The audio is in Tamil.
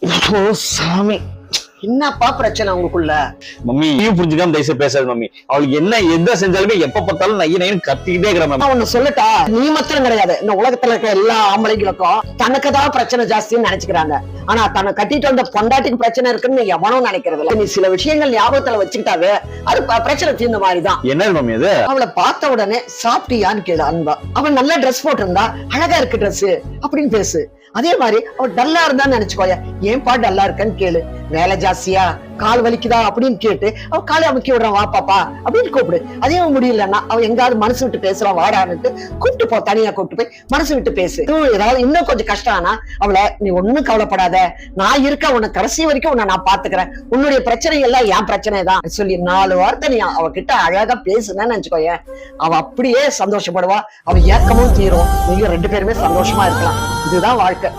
我操我要死 என்னப்பா பிரச்சனை உங்களுக்குள்ள? மம்மி நீயும் புரிஞ்சுக்காம தயவுசெய்து பேசாது மம்மி. அவளுக்கு என்ன எந்த செஞ்சாலுமே எப்ப பார்த்தாலும் நைய நையன்னு கத்திக்கிட்டே இருக்கிற நான் ஒண்ணு சொல்லட்டா? நீ மாத்திரம் கிடையாது. இந்த உலகத்துல இருக்க எல்லா ஆம்பளைங்களுக்கும் தனக்கு தான் பிரச்சனை ஜாஸ்தின்னு நினைச்சுக்கிறாங்க. ஆனா தன்னை கட்டிட்டு வந்த பொண்டாட்டிக்கு பிரச்சனை இருக்குன்னு எவனும் நினைக்கிறது இல்ல. நீ சில விஷயங்கள் ஞாபகத்துல வச்சுக்கிட்டாவே அது பிரச்சனை தீர்ந்த மாதிரிதான். என்ன மம்மி அது? அவளை பார்த்த உடனே சாப்பிட்டியான்னு கேளு அன்பா. அவன் நல்ல ட்ரெஸ் போட்டிருந்தா அழகா இருக்கு Dress. அப்படின்னு பேசு. அதே மாதிரி அவ டல்லா இருந்தான்னு நினைச்சுக்கோய. ஏன்பா டல்லா இருக்கன்னு கேளு. வேலை ஜாஸ்தியா? கால் வலிக்குதா? அப்படின்னு கேட்டு அவ காலை அமுக்கி விடுறான் வா பாப்பா அப்படின்னு கூப்பிடு. அதே முடியலன்னா அவ எங்காவது மனசு விட்டு பேசுறான் வாடான்னுட்டு கூப்பிட்டு போ தனியா கூப்பிட்டு போய் மனசு விட்டு பேசு. ஏதாவது இன்னும் கொஞ்சம் கஷ்டம் ஆனா அவளை நீ ஒண்ணும் கவலைப்படாத. நான் இருக்க உன்னை கடைசி வரைக்கும் உன்னை நான் பாத்துக்கிறேன். உன்னுடைய பிரச்சனை எல்லாம் என் பிரச்சனை தான். சொல்லி நாலு வார்த்தை நீ அவகிட்ட அழகா பேசுனேன்னு நினைச்சுக்கோயேன் அவ அப்படியே சந்தோஷப்படுவா. அவ ஏக்கமும் தீரும். நீங்க ரெண்டு பேருமே சந்தோஷமா இருக்கலாம். இதுதான் வாழ்க்கை.